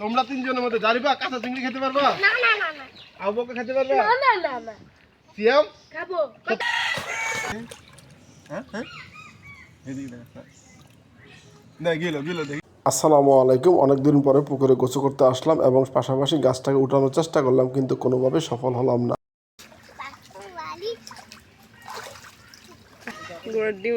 তোমরা তিনজনের মধ্যে জারিবা কাঁচা চিংড়ি খেতে পারবা? না না না না। খেতে পারবা? না না না না। সিয়াম? খাব। হ্যাঁ হ্যাঁ। এদিকে দেখ না গেল গেল দেখি। আসসালামু আলাইকুম। অনেকদিন পরে পুকুরে গোসু করতে আসলাম এবং পাশাপাশি গাছটাকে উঠানোর চেষ্টা করলাম কিন্তু কোনোভাবে সফল হলাম না। ডিম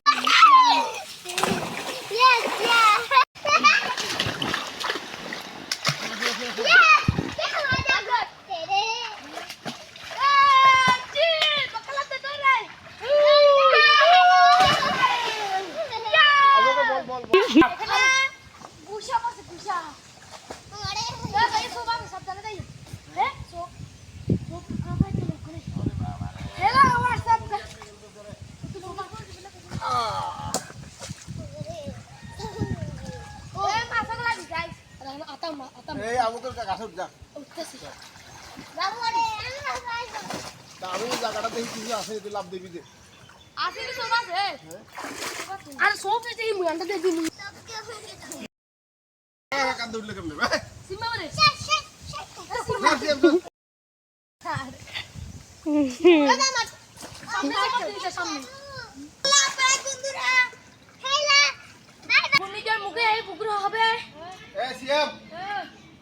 すごい! এই তা আমি জায়গাটা দেখি কিছু আছে লাভ দিবি দে আর সব এই মুয়ানটা দে হ্যাঁ কান্দে উঠলে কেমনে? ভাই সিম্বা বলে না সিয়াম তো নিজের মুখে এই পুকুর হবে। এ সিয়াম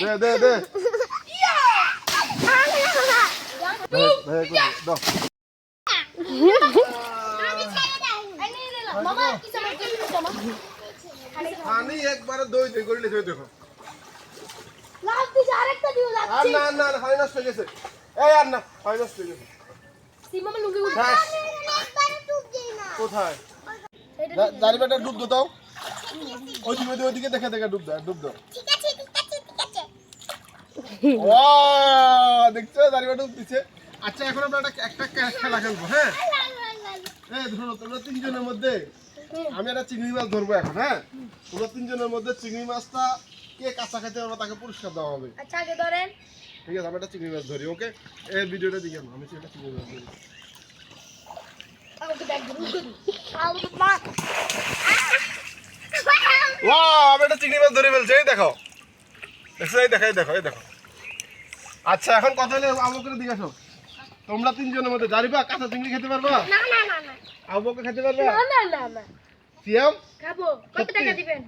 দে দে দে. পানি একবারে দই দই করিলে দই দেখো। লাল দিছে আরেকটা দিও আর না না না হয় নষ্ট হয়ে গেছে। এই আর না হয় নষ্ট হয়ে গেছে সিমা লুঙ্গি উঠে শেষ। কোথায়? দাঁড়িয়ে ডুব দো দাও। ওইদিকে ওইদিকে দেখে দেখে ডুব দাও ডুব দাও। দেখছ? দাঁড়িয়ে দিচ্ছে আচ্ছা এখন আমরা একটা একটা খেলা খেলব হ্যাঁ? ধরো তোমরা তিনজনের মধ্যে আমি একটা চিংড়ি মাছ ধরবো এখন হ্যাঁ? তোমরা তিনজনের মধ্যে চিংড়ি মাছটা কে কাঁচা পারবে তাকে পুরস্কার দেওয়া হবে। আচ্ছা আগে ধরেন। ঠিক আছে আমি একটা চিংড়ি মাছ ধরি ওকে? এই ভিডিওটা দিকে আমি চিংড়ি মাছ ধরি। আমি একটা চিংড়ি মাছ ধরে ফেলছি এই দেখো। এই দেখো এই দেখো এই দেখো। আচ্ছা এখন কথা হলে দিকে আসো। তোমরা তিনজনের মধ্যে জারিবা কাঁচা চিংড়ি খেতে পারবা? না না না না। আবুকে খেতে পারবা? না না না না। সিয়াম? খাব। কত টাকা দিবেন?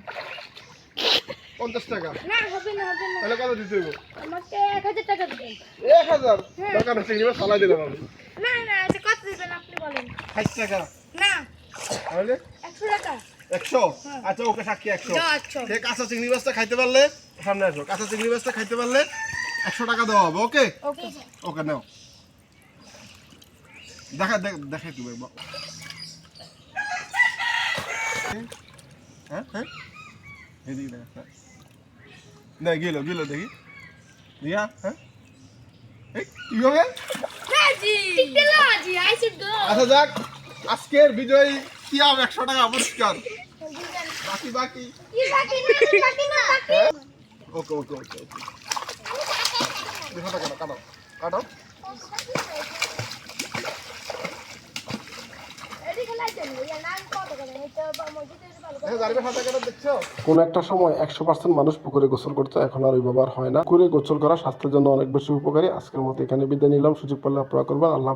পঞ্চাশ টাকা। না হবে না হবে না। তাহলে কত দিতে হইব? আমাকে এক হাজার টাকা দিবেন। এক হাজার? দোকানে চিংড়ি মাছ ফালাই দিলাম আমি। না না কত দিবেন আপনি বলেন? টাকা। না। তাহলে? একশো টাকা। একশো? আচ্ছা ওকে সাক্ষী একশো। দাও একশো। সে কাঁচা চিংড়ি মাছটা খাইতে পারলে সামনে আসো। কাঁচা চিংড়ি মাছটা খাইতে পারলে একশো টাকা দেওয়া হবে ওকে ওকে ওকে নাও। দেখা দেখ দেখাই তুমি হ্যাঁ হ্যাঁ? এদিকে দেখ হ্যাঁ। না গেল গেল দেখি। দিয়া হ্যাঁ? কি হবে? গো আচ্ছা যাক। আজকের বিজয়ী সিয়াম একশো টাকা পুরস্কার। বাকি বাকি। কি বাকি। না বাকি না বাকি। হ্যাঁ? ওকে ওকে ওকে ওকে কোনো? একটা সময় একশো পার্সেন্ট মানুষ পুকুরে গোসল করতো, এখন আর ওই ব্যবহার হয় না। পুকুরে গোসল করা স্বাস্থ্যের জন্য অনেক বেশি উপকারী। আজকের মতো এখানে বিদায় নিলাম। সুযোগ পেলে আপনারা করবেন। আল্লাহ।